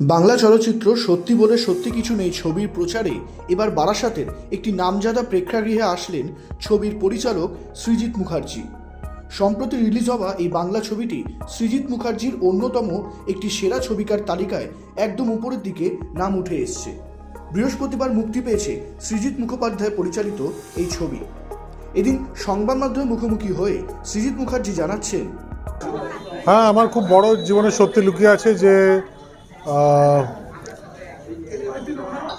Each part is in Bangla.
বাংলা চলচ্চিত্র সত্যি বলে সত্যি কিছু নেই ছবির প্রচারে এবার বারাসাতের একটি নামজাদা প্রেক্ষাগৃহে আসলেন ছবির পরিচালক সৃজিত মুখার্জি। সম্প্রতি রিলিজ হওয়া এই বাংলা ছবিটি সৃজিত মুখার্জির অন্যতম একটি সেরা ছবিকার তালিকায় একদম উপরের দিকে নাম উঠে এসছে। বৃহস্পতিবার মুক্তি পেয়েছে সৃজিত মুখোপাধ্যায় পরিচালিত এই ছবি। এদিন সংবাদ মাধ্যমে মুখোমুখি হয়ে সৃজিত মুখার্জি জানাচ্ছেন হ্যাঁ আমার খুব বড় জীবনে সত্যি লুকিয়ে আছে যে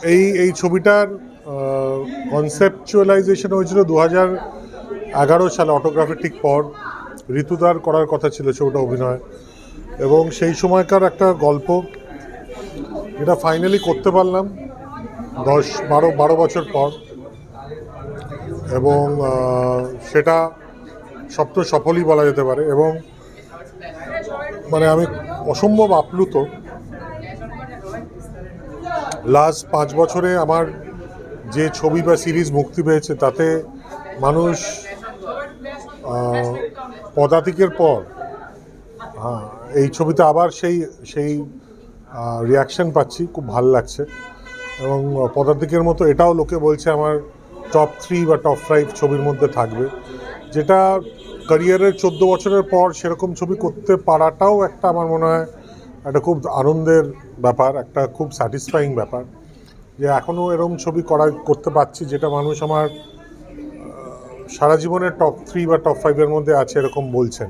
এই এই ছবিটার কনসেপচুয়ালাইজেশন হয়েছিল দু হাজার এগারো সালে অটোগ্রাফি ঠিক পর। ঋতুদার করার কথা ছিল ছবিটা অভিনয়। এবং সেই সময়কার একটা গল্প, যেটা ফাইনালি করতে পারলাম দশ, বারো বারো বছর পর। এবং সেটা সপ্ত সফলই বলা যেতে পারে। এবং মানে আমি অসম্ভব আপ্লুত। লাস্ট পাঁচ বছরে আমার যে ছবি বা সিরিজ মুক্তি পেয়েছে, তাতে মানুষ পদাতিকের পর হ্যাঁ এই ছবিতে আবার সেই সেই রিয়াকশন পাচ্ছি, খুব ভালো লাগছে। এবং পদাতিকের মতো এটাও লোকে বলছে আমার টপ থ্রি বা টপ ফাইভ ছবির মধ্যে থাকবে। যেটা ক্যারিয়ারের চোদ্দ বছরের পর সেরকম ছবি করতে পারাটাও একটা আমার মনে হয় একটা খুব আনন্দের ব্যাপার, একটা খুব স্যাটিসফাইং ব্যাপার যে এখনও এরম ছবি করা করতে পারছি যেটা মানুষ আমার সারা জীবনের টপ থ্রি বা টপ ফাইভের মধ্যে আছে এরকম বলছেন।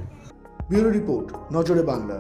ব্যুরো রিপোর্ট, নজরে বাংলা।